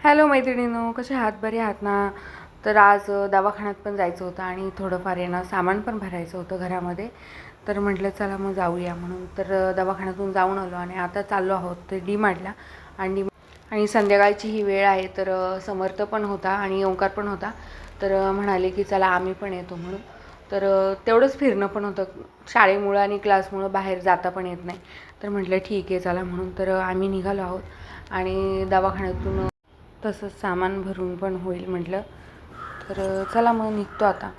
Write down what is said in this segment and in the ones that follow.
Hello मैत्रिणीनो कसे आहात? बरे आहात ना? तर आज दवाखान्यात पण जायचं होतं आणि थोडंफार येणं सामान पण भरायचं होतं घरामध्ये. तर म्हटलं चला मग जाऊया म्हणून. तर दवाखान्यातून जाऊन आलो आणि आता चाललो आहोत ते डी मार्टला आणि आणि संध्याकाळची ही वेळ आहे तर समर्थ पण होता आणि ओंकार पण होता. तर म्हणाले की चला आम्ही पण येतो म्हणून. तर तेवढंच फिरणं पण होतं. शाळेमुळं आणि क्लासमुळं बाहेर जाता पण येत नाही. तर म्हटलं ठीक आहे चला म्हणून. तर आम्ही निघालो आहोत आणि दवाखान्यातून तसंच सामान भरून पण होईल म्हटलं. तर चला मग निघतो आता.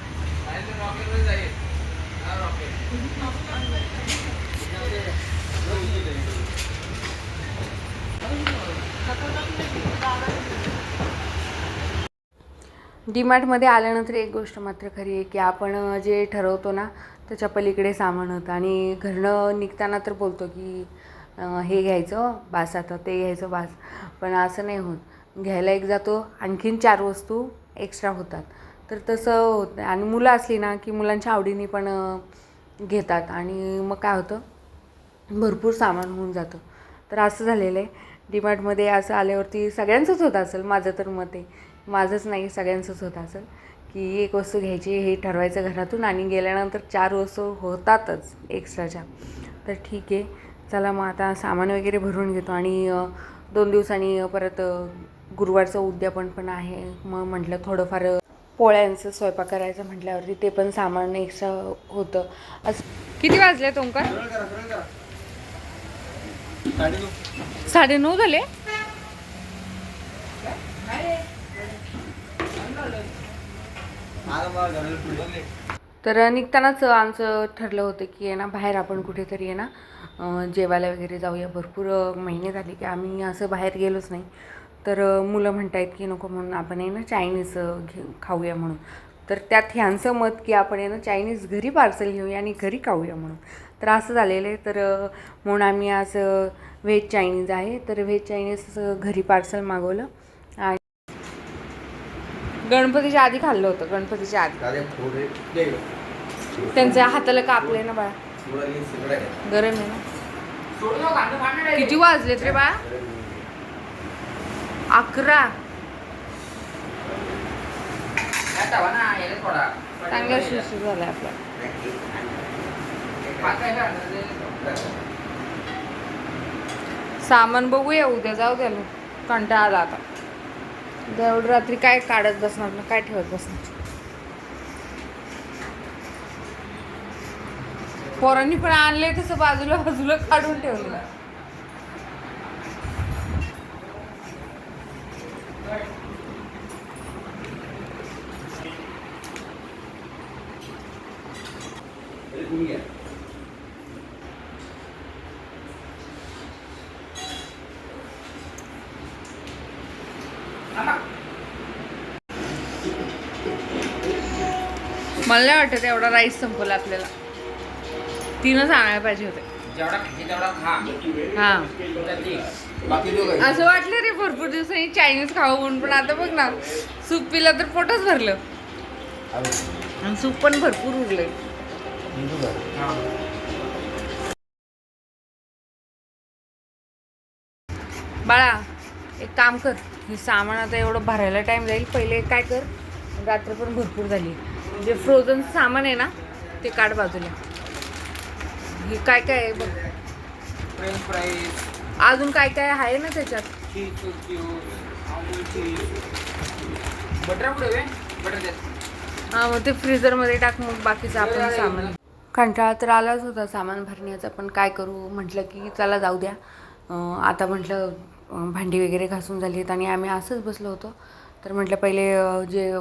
डीमार्टमध्ये आल्यानंतर एक गोष्ट मात्र खरी आहे की आपण जे ठरवतो ना त्याच्या पलीकडे सामान होतं. आणि घरनं निघताना तर बोलतो की हे घ्यायचं बास आता ते घ्यायचं बास. पण असं नाही होत. घ्यायला एक जातो. आणखीन चार वस्तू एक्स्ट्रा होतात. तर तसं होत नाही. आणि मुलं असली ना की मुलांच्या आवडीने पण घेतात. आणि मग काय होतं? भरपूर सामान होऊन जातं. तर असं झालेलं आहे. डीमार्टमध्ये असं आल्यावरती सगळ्यांचंच होत असेल. माझं तर मत आहे. माझंच नाही सगळ्यांचंच होत असेल. की एक वस्तू घ्यायची हे ठरवायचं घरातून आणि गेल्यानंतर चार वस्तू होतातच एक्स्ट्राच्या तर ठीक आहे. चला मग आता सामान वगैरे भरून घेतो आणि दोन दिवसांनी परत गुरुवारचं उद्यापन पण आहे. मग म्हटलं थोडंफार पोळ्यांचं स्वयंपाक करायचं म्हटल्यावरती ते पण सामान एक्स्ट्रा होतं. असं किती वाजले तुमका साडे नऊ झाले? तर निघतानाच आमचं ठरलं होतं की आहे ना बाहेर आपण कुठेतरी आहे ना जेवायला वगैरे जाऊया. भरपूर महिने झाले की आम्ही असं बाहेर गेलोच नाही. तर मुलं म्हणतायत की नको म्हणून आपण आहे ना चायनीज घे खाऊया म्हणून. तर त्यात ह्यांचं मत की आपण आहे ना चायनीज घरी पार्सल घेऊया आणि घरी खाऊया म्हणून. तर असं झालेलं आहे. तर म्हणून आम्ही आज व्हेज चायनीज आहे. तर व्हेज चायनीज घरी पार्सल मागवलं. आणि गणपतीच्या आधी खाल्लं होतं. गणपतीच्या आधी. त्यांच्या हाताला कापले ना बाळा. गरम आहे ना. किती वाजलेत रे बाळा? अकरा. चांगला शिशू झाला आपला. सामान बघूया उद्या जाऊ द्या कंटाळा आला आता. उद्या रात्री काय काढत बसणार ना काय ठेवत बसणार? पोरांनी पण आणले तसं बाजूला बाजूला काढून ठेवलं मला नाही वाटत एवढा राईस संपला आपल्याला. तीनच आणायला पाहिजे होते. हा. असं वाटलं रे भरपूर दिवसांनी चायनीज खावं म्हणून पण आता बघ ना सूप पिलं तर पोटच भरलं. आणि सूप पण भरपूर उरलंय. बाळा एक काम कर. हे सामान आता एवढं भरायला टाइम जाईल. पहिले काय कर रात्र पण भरपूर झाली. जे फ्रोझन सामान आहे ना ते काढ बाजूला. हे काय काय आहे बघ. फ्रेंच फ्राईज अजून काय काय आहे ना त्याच्यात? बटर हा मग ते फ्रीजरमध्ये टाक मग बाकीचं आपण सामान. कंटाळा तर आलाच होता सामान भरण्याचा पण काय करू? म्हटलं की चला जाऊ द्या. आता म्हटलं भांडी वगैरे घासून झाली आहेत आणि आम्ही असंच बसलो होतो. तर म्हटलं पहिले जे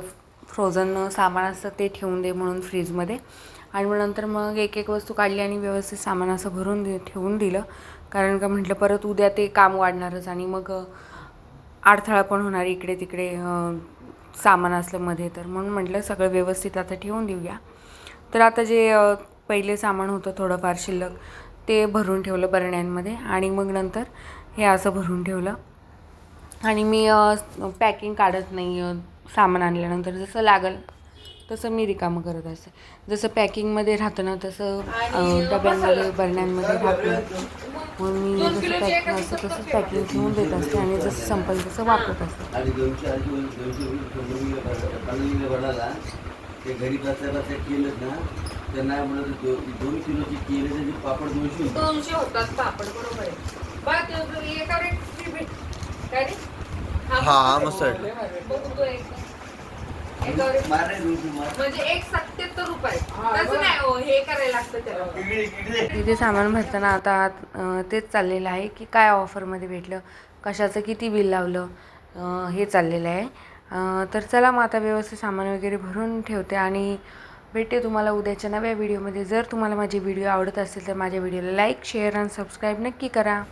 फ्रोझन सामान असतं ते ठेवून दे म्हणून फ्रीजमध्ये आणि मग नंतर मग एक एक वस्तू काढली आणि व्यवस्थित सामान असं भरून दे ठेवून दिलं. कारण का म्हटलं परत उद्या ते काम वाढणारच आणि मग अडथळा पण होणार इकडे तिकडे सामान असलं मध्ये. तर म्हणून म्हटलं सगळं व्यवस्थित आता ठेवून देऊया. तर आता जे पहिले सामान होतं थोडंफार शिल्लक. ते भरून ठेवलं बरण्यांमध्ये आणि मग नंतर हे असं भरून ठेवलं. आणि मी पॅकिंग काढत नाही सामान आणल्यानंतर. जसं लागल तसं मी रिकामं करत असते. जसं पॅकिंगमध्ये राहतं ना तसं डब्यांमध्ये बरण्यांमध्ये राहतं मग मी जसं पॅकिंग असतं तसंच पॅकिंग ठेवून देत असते आणि जसं संपल तसं वापरत असते. ते घरी बसल्या बसल्या केलं ना तर नाही म्हणत दो, दोन किलोची केले तर पापड दोनशे होतात. दोनशे होतात पापड बरोबर आहे. बघ ते एका रेट फ्री भेट काय रे? हा, मस्त आहे. बघू तो एक एका रेट मार रे दोनशे मार. म्हणजे एक सत्याहत्तर रुपये. तसं नाही हो हे करायला लागतं त्याला. इकडे इकडे तिथे सामान भरताना आता अं, तेच चाललेलं आहे की काय ऑफरमध्ये भेटलं? कशाचं किती बिल लावलं? अं, हे चाललेलं आहे. तर चला मग आता व्यवस्थित सामान वगैरे भरून ठेवते आणि भेटते तुम्हाला उद्याच्या नव्या व्हिडिओमध्ये जर तुम्हाला माझे व्हिडिओ आवडत असेल तर माझ्या व्हिडिओला लाईक शेअर आणि सबस्क्राईब नक्की करा.